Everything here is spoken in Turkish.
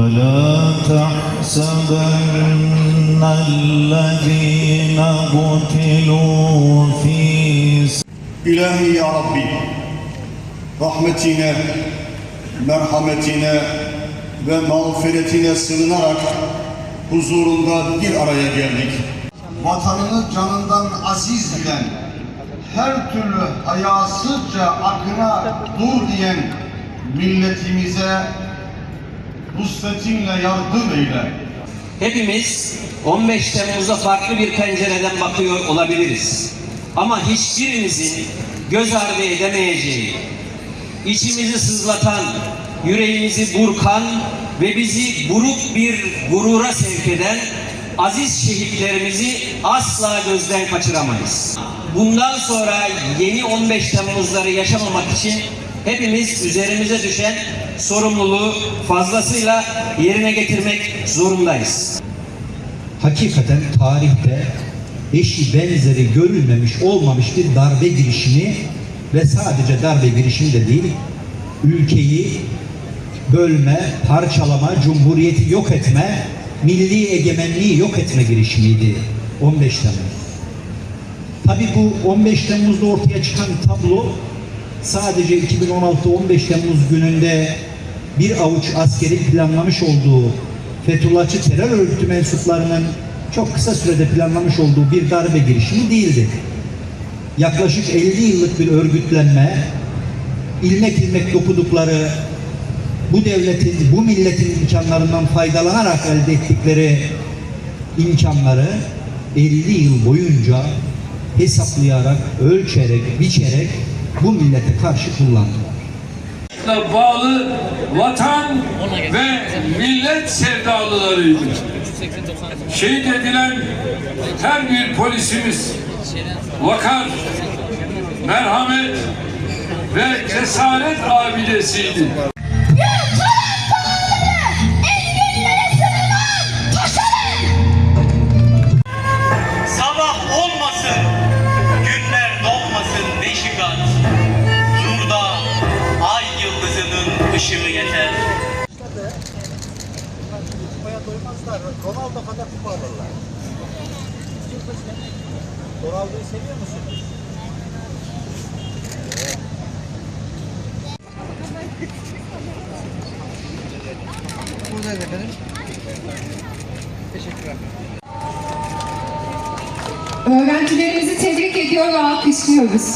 ولا تحسبن الذين قتلوا في İlahi Ya Rabbi, rahmetine, merhametine ve mağfiretine sığınarak huzurunda bir araya geldik. Vatanını canından aziz bilen, her türlü hayasızca akına dur diyen milletimize nusretinle yardım eyle. Hepimiz 15 Temmuz'a farklı bir pencereden bakıyor olabiliriz. Ama hiçbirimizin göz ardı edemeyeceği, içimizi sızlatan, yüreğimizi burkan ve bizi buruk bir gurura sevk eden aziz şehitlerimizi asla gözden kaçıramayız. Bundan sonra yeni 15 Temmuzları yaşamamak için hepimiz üzerimize düşen sorumluluğu fazlasıyla yerine getirmek zorundayız. hakikaten tarihte eşi benzeri görülmemiş olmamış bir darbe girişimi ve sadece darbe girişimi de değil, ülkeyi bölme, parçalama, cumhuriyeti yok etme, milli egemenliği yok etme girişimiydi 15 Temmuz. Tabi bu 15 Temmuz'da ortaya çıkan tablo sadece 2016 15 Temmuz gününde bir avuç askerin planlamış olduğu Fethullahçı terör örgütü mensuplarının çok kısa sürede planlamış olduğu bir darbe girişimi değildi. Yaklaşık 50 yıllık bir örgütlenme, ilmek ilmek dokudukları bu devletin, bu milletin imkanlarından faydalanarak elde ettikleri imkanları 50 yıl boyunca hesaplayarak, ölçerek, biçerek bu millete karşı kullandılar. bağlı vatan ve millet sevdalılarıydı. Şehit edilen her bir polisimiz vakar, merhamet ve cesaret abidesiydi. Ronaldo kadar kupa alırlar. Ronaldo'yu seviyor musun? Buradayız efendim. Teşekkürler. Öğrencilerimizi tebrik ediyor ve alkışlıyoruz.